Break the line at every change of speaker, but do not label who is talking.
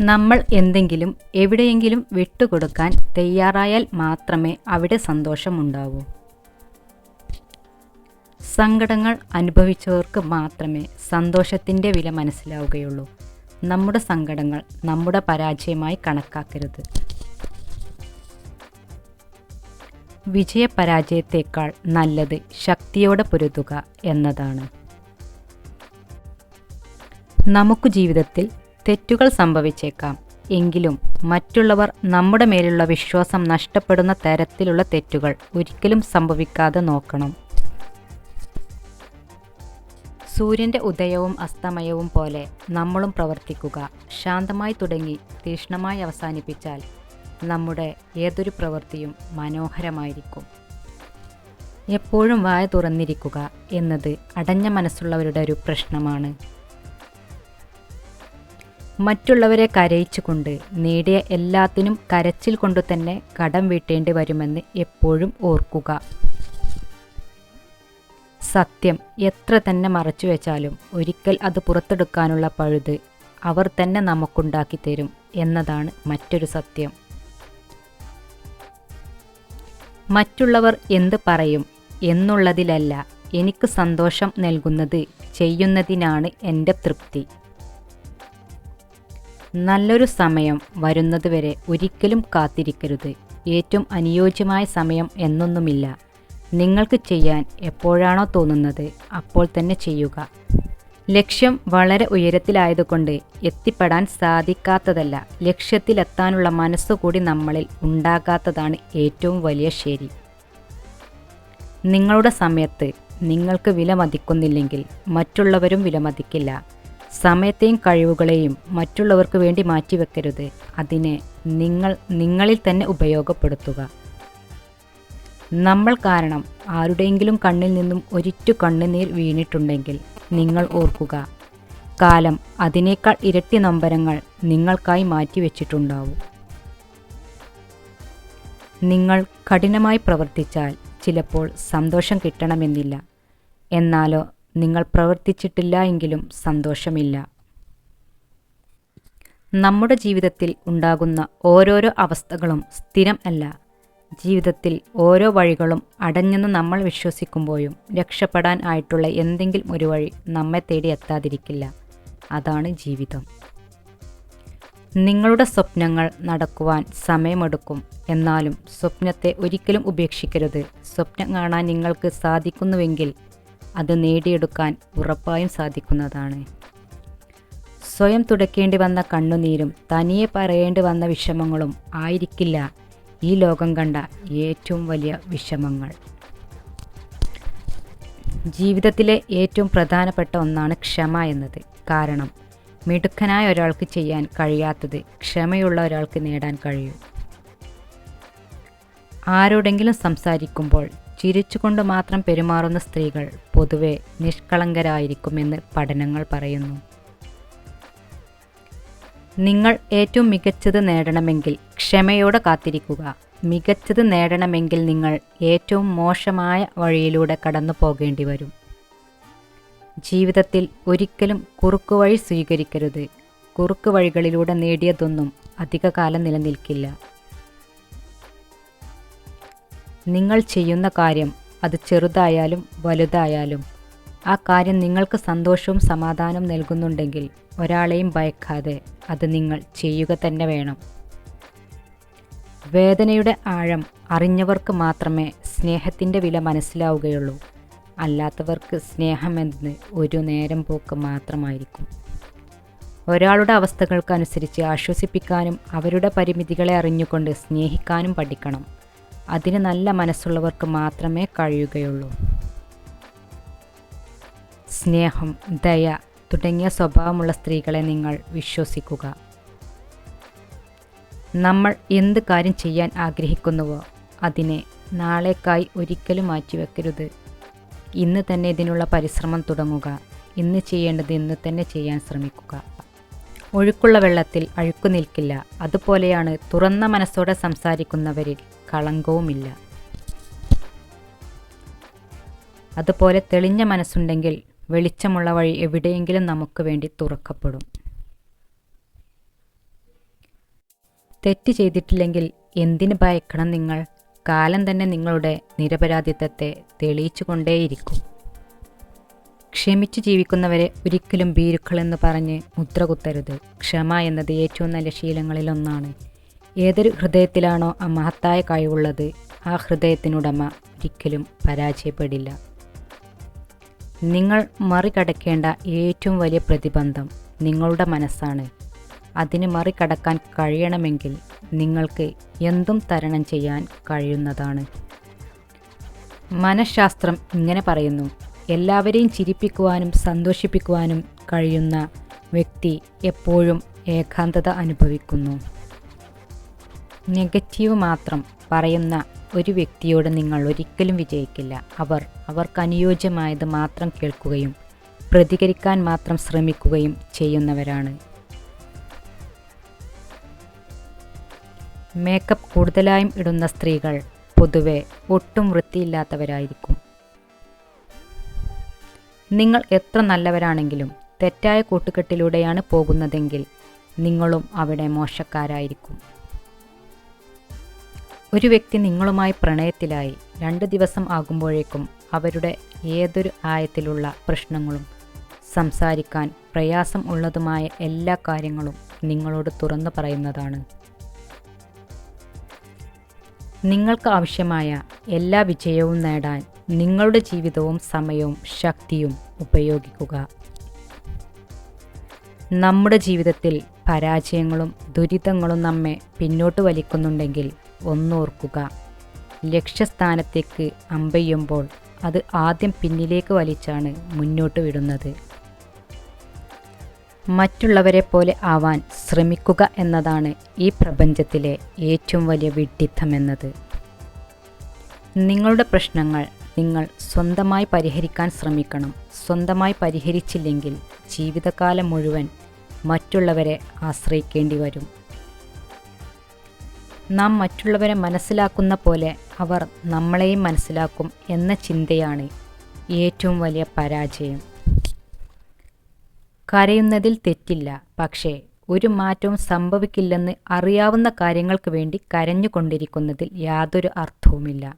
നമ്മൾ എന്തെങ്കിലും എവിടെയെങ്കിലും വിട്ടുകൊടുക്കാൻ തയ്യാറായാൽ മാത്രമേ അവിടെ സന്തോഷമുണ്ടാവൂ. സങ്കടങ്ങൾ അനുഭവിച്ചവർക്ക് മാത്രമേ സന്തോഷത്തിന്റെ വില മനസ്സിലാവുകയുള്ളൂ. നമ്മുടെ സങ്കടങ്ങൾ നമ്മുടെ പരാജയമായി കണക്കാക്കരുത്. വിജയപരാജയത്തേക്കാൾ നല്ലത് ശക്തിയോടെ പൊരുതുക എന്നതാണ്. നമുക്ക് ജീവിതത്തിൽ തെറ്റുകൾ സംഭവിച്ചേക്കാം. എങ്കിലും മറ്റുള്ളവർ നമ്മുടെ മേലുള്ള വിശ്വാസം നഷ്ടപ്പെടുന്ന തരത്തിലുള്ള തെറ്റുകൾ ഒരിക്കലും സംഭവിക്കാതെ നോക്കണം. സൂര്യന്റെ ഉദയവും അസ്തമയവും പോലെ നമ്മളും പ്രവർത്തിക്കുക ശാന്തമായി തുടങ്ങി തീഷ്ണമായി അവസാനിപ്പിച്ചാൽ നമ്മുടെ ഏതൊരു പ്രവൃത്തിയും മനോഹരമായിരിക്കും. എപ്പോഴും വായ തുറന്നിരിക്കുക എന്നത് അടഞ്ഞ മനസ്സുള്ളവരുടെ ഒരു പ്രശ്നമാണ്. മറ്റുള്ളവരെ കരയിച്ചുകൊണ്ട് നേടിയ എല്ലാത്തിനും കരച്ചിൽ കൊണ്ടു തന്നെ കടം വീട്ടേണ്ടി വരുമെന്ന് എപ്പോഴും ഓർക്കുക. സത്യം എത്ര തന്നെ മറച്ചു വെച്ചാലും ഒരിക്കൽ അത് പുറത്തെടുക്കാനുള്ള പഴുത് അവർ തന്നെ നമുക്കുണ്ടാക്കി തരും എന്നതാണ് മറ്റൊരു സത്യം. മറ്റുള്ളവർ എന്ത് പറയും എന്നുള്ളതിലല്ല എനിക്ക് സന്തോഷം നൽകുന്നത് ചെയ്യുന്നതിനാണ് എന്റെ തൃപ്തി. നല്ലൊരു സമയം വരുന്നതുവരെ ഒരിക്കലും കാത്തിരിക്കരുത്. ഏറ്റവും അനുയോജ്യമായ സമയം എന്നൊന്നുമില്ല. നിങ്ങൾക്ക് ചെയ്യാൻ എപ്പോഴാണോ തോന്നുന്നത് അപ്പോൾ തന്നെ ചെയ്യുക. ലക്ഷ്യം വളരെ ഉയരത്തിലായതുകൊണ്ട് എത്തിപ്പെടാൻ സാധിക്കാത്തതല്ല. ലക്ഷ്യത്തിലെത്താനുള്ള മനസ്സുകൂടി നമ്മളിൽ ഉണ്ടാകാത്തതാണ് ഏറ്റവും വലിയ ശരി. നിങ്ങളുടെ സമയത്ത് നിങ്ങൾക്ക് വിലമതിക്കുന്നില്ലെങ്കിൽ മറ്റുള്ളവരും വിലമതിക്കില്ല. സമയത്തെയും കഴിവുകളെയും മറ്റുള്ളവർക്ക് വേണ്ടി മാറ്റിവെക്കരുത്. അതിനെ നിങ്ങൾ നിങ്ങളിൽ തന്നെ ഉപയോഗപ്പെടുത്തുക. നമ്മൾ കാരണം ആരുടെയെങ്കിലും കണ്ണിൽ നിന്നും ഒരിറ്റു കണ്ണുനീർ വീണിട്ടുണ്ടെങ്കിൽ നിങ്ങൾ ഓർക്കുക കാലം അതിനേക്കാൾ ഇരട്ടി നമ്പരങ്ങൾ നിങ്ങൾക്കായി മാറ്റിവെച്ചിട്ടുണ്ടാവും. നിങ്ങൾ കഠിനമായി പ്രവർത്തിച്ചാൽ ചിലപ്പോൾ സന്തോഷം കിട്ടണമെന്നില്ല. എന്നാലോ നിങ്ങൾ പ്രവർത്തിച്ചിട്ടില്ല എങ്കിലും സന്തോഷമില്ല. നമ്മുടെ ജീവിതത്തിൽ ഉണ്ടാകുന്ന ഓരോരോ അവസ്ഥകളും സ്ഥിരം അല്ല. ജീവിതത്തിൽ ഓരോ വഴികളും അടഞ്ഞെന്ന് നമ്മൾ വിശ്വസിക്കുമ്പോഴും രക്ഷപ്പെടാൻ ആയിട്ടുള്ള എന്തെങ്കിലും ഒരു വഴി നമ്മെ തേടി എത്താതിരിക്കില്ല. അതാണ് ജീവിതം. നിങ്ങളുടെ സ്വപ്നങ്ങൾ നടക്കുവാൻ സമയമെടുക്കും. എന്നാലും സ്വപ്നത്തെ ഒരിക്കലും ഉപേക്ഷിക്കരുത്. സ്വപ്നം കാണാൻ നിങ്ങൾക്ക് സാധിക്കുന്നുവെങ്കിൽ അത് നേടിയെടുക്കാൻ ഉറപ്പായും സാധിക്കുന്നതാണ്. സ്വയം തുടക്കേണ്ടി വന്ന കണ്ണുനീരും തനിയെ പറയേണ്ടി വന്ന വിഷമങ്ങളും ആയിരിക്കില്ല ഈ ലോകം കണ്ട ഏറ്റവും വലിയ വിഷമങ്ങൾ. ജീവിതത്തിലെ ഏറ്റവും പ്രധാനപ്പെട്ട ഒന്നാണ് ക്ഷമ എന്നത്. കാരണം മിടുക്കനായ ഒരാൾക്ക് ചെയ്യാൻ കഴിയാത്തത് ക്ഷമയുള്ള ഒരാൾക്ക് നേടാൻ കഴിയും. ആരോടെങ്കിലും സംസാരിക്കുമ്പോൾ ചിരിച്ചുകൊണ്ട് മാത്രം പെരുമാറുന്ന സ്ത്രീകൾ പൊതുവെ നിഷ്കളങ്കരായിരിക്കുമെന്ന് പഠനങ്ങൾ പറയുന്നു. നിങ്ങൾ ഏറ്റവും മികച്ചത് നേടണമെങ്കിൽ ക്ഷമയോടെ കാത്തിരിക്കുക. മികച്ചത് നേടണമെങ്കിൽ നിങ്ങൾ ഏറ്റവും മോശമായ വഴിയിലൂടെ കടന്നു പോകേണ്ടി വരും. ജീവിതത്തിൽ ഒരിക്കലും കുറുക്കുവഴി സ്വീകരിക്കരുത്. കുറുക്ക് വഴികളിലൂടെ നേടിയതൊന്നും അധികകാലം നിലനിൽക്കില്ല. നിങ്ങൾ ചെയ്യുന്ന കാര്യം അത് ചെറുതായാലും വലുതായാലും. ആ കാര്യം നിങ്ങൾക്ക് സന്തോഷവും സമാധാനവും നൽകുന്നുണ്ടെങ്കിൽ ഒരാളെയും ഭയക്കാതെ അത് നിങ്ങൾ ചെയ്യുക തന്നെ വേണം. വേദനയുടെ ആഴം അറിഞ്ഞവർക്ക് മാത്രമേ സ്നേഹത്തിന്റെ വില മനസ്സിലാവുകയുള്ളൂ. അല്ലാത്തവർക്ക് സ്നേഹമെന്ന് ഒരു നേരം പോക്ക് മാത്രമായിരിക്കും. ഒരാളുടെ അവസ്ഥകൾക്കനുസരിച്ച് ആശ്വസിപ്പിക്കാനും അവരുടെ പരിമിതികളെ അറിഞ്ഞുകൊണ്ട് സ്നേഹിക്കാനും പഠിക്കണം. അതിന് നല്ല മനസ്സുള്ളവർക്ക് മാത്രമേ കഴിയുകയുള്ളൂ. സ്നേഹം ദയ തുടങ്ങിയ സ്വഭാവമുള്ള സ്ത്രീകളെ നിങ്ങൾ വിശ്വസിക്കുക. നമ്മൾ എന്ത് കാര്യം ചെയ്യാൻ ആഗ്രഹിക്കുന്നുവോ അതിനെ നാളേക്കായി ഒരിക്കലും മാറ്റിവെക്കരുത്. ഇന്ന് തന്നെ ഇതിനുള്ള പരിശ്രമം തുടങ്ങുക. ഇന്ന് ചെയ്യേണ്ടത് ഇന്ന് തന്നെ ചെയ്യാൻ ശ്രമിക്കുക. ഒഴുക്കുള്ള വെള്ളത്തിൽ അഴുക്കു നിൽക്കില്ല. അതുപോലെയാണ് തുറന്ന മനസ്സോടെ സംസാരിക്കുന്നവരിൽ. കളങ്കവുമില്ല. അതുപോലെ തെളിഞ്ഞ മനസ്സുണ്ടെങ്കിൽ വെളിച്ചമുള്ള വഴി എവിടെയെങ്കിലും നമുക്ക് വേണ്ടി തുറക്കപ്പെടും. തെറ്റ് ചെയ്തിട്ടില്ലെങ്കിൽ എന്തിന് ഭയക്കണം നിങ്ങൾ? കാലം തന്നെ നിങ്ങളുടെ നിരപരാധിത്വത്തെ തെളിയിച്ചു കൊണ്ടേയിരിക്കും ക്ഷമിച്ചു ജീവിക്കുന്നവരെ ഒരിക്കലും ഭീരുക്കളെന്ന് പറഞ്ഞ് മുദ്ര കുത്തരുത് ക്ഷമ എന്നത് ഏറ്റവും നല്ല ശീലങ്ങളിലൊന്നാണ്. ഏതൊരു ഹൃദയത്തിലാണോ ആ മഹത്തായ കഴിവുള്ളത് ആ ഹൃദയത്തിനുടമ ഒരിക്കലും പരാജയപ്പെടില്ല. നിങ്ങൾ മറികടക്കേണ്ട ഏറ്റവും വലിയ പ്രതിബന്ധം നിങ്ങളുടെ മനസ്സാണ്. അതിന് മറികടക്കാൻ കഴിയണമെങ്കിൽ നിങ്ങൾക്ക് എന്തും തരണം ചെയ്യാൻ കഴിയുന്നതാണ്. മനഃശാസ്ത്രം ഇങ്ങനെ പറയുന്നു എല്ലാവരെയും ചിരിപ്പിക്കുവാനും സന്തോഷിപ്പിക്കുവാനും കഴിയുന്ന വ്യക്തി എപ്പോഴും ഏകാന്തത അനുഭവിക്കുന്നു. നെഗറ്റീവ് മാത്രം പറയുന്ന ഒരു വ്യക്തിയോട് നിങ്ങൾ ഒരിക്കലും വിജയിക്കില്ല. അവർ അവർക്ക് അനുയോജ്യമായത് മാത്രം കേൾക്കുകയും പ്രതികരിക്കാൻ മാത്രം ശ്രമിക്കുകയും ചെയ്യുന്നവരാണ്. മേക്കപ്പ് കൂടുതലായും ഇടുന്ന സ്ത്രീകൾ പൊതുവെ ഒട്ടും വൃത്തിയില്ലാത്തവരായിരിക്കും. നിങ്ങൾ എത്ര നല്ലവരാണെങ്കിലും തെറ്റായ കൂട്ടുകെട്ടിലൂടെയാണ് പോകുന്നതെങ്കിൽ നിങ്ങളും അവിടെ മോശക്കാരായിരിക്കും. ഒരു വ്യക്തി നിങ്ങളുമായി പ്രണയത്തിലായി രണ്ട് ദിവസം ആകുമ്പോഴേക്കും അവരുടെ ഏതൊരു ആയത്തിലുള്ള പ്രശ്നങ്ങളും സംസാരിക്കാൻ പ്രയാസം ഉള്ളതുമായ എല്ലാ കാര്യങ്ങളും നിങ്ങളോട് തുറന്നു പറയുന്നതാണ്. നിങ്ങൾക്ക് ആവശ്യമായ എല്ലാ വിജയവും നേടാൻ നിങ്ങളുടെ ജീവിതവും സമയവും ശക്തിയും ഉപയോഗിക്കുക. നമ്മുടെ ജീവിതത്തിൽ പരാജയങ്ങളും ദുരിതങ്ങളും നമ്മെ പിന്നോട്ട് വലിക്കുന്നുണ്ടെങ്കിൽ ഒന്നോർക്കുക. ലക്ഷ്യസ്ഥാനത്തേക്ക് അമ്പെയ്യുമ്പോൾ അത് ആദ്യം പിന്നിലേക്ക് വലിച്ചാണ് മുന്നോട്ട് വിടുന്നത്. മറ്റുള്ളവരെ പോലെ ആവാൻ ശ്രമിക്കുക എന്നതാണ് ഈ പ്രപഞ്ചത്തിലെ ഏറ്റവും വലിയ വിഡ്ഢിത്തമെന്നത് നിങ്ങളുടെ പ്രശ്നങ്ങൾ നിങ്ങൾ സ്വന്തമായി പരിഹരിക്കാൻ ശ്രമിക്കണം. സ്വന്തമായി പരിഹരിച്ചില്ലെങ്കിൽ ജീവിതകാലം മുഴുവൻ മറ്റുള്ളവരെ ആശ്രയിക്കേണ്ടി വരും. നാം മറ്റുള്ളവരെ മനസ്സിലാക്കുന്ന പോലെ അവർ നമ്മളെയും മനസ്സിലാക്കും എന്ന ചിന്തയാണ് ഏറ്റവും വലിയ പരാജയം. കരയുന്നതിൽ തെറ്റില്ല പക്ഷേ ഒരു മാറ്റവും സംഭവിക്കില്ലെന്ന് അറിയാവുന്ന കാര്യങ്ങൾക്ക് വേണ്ടി കരഞ്ഞുകൊണ്ടിരിക്കുന്നതിൽ യാതൊരു അർത്ഥവുമില്ല.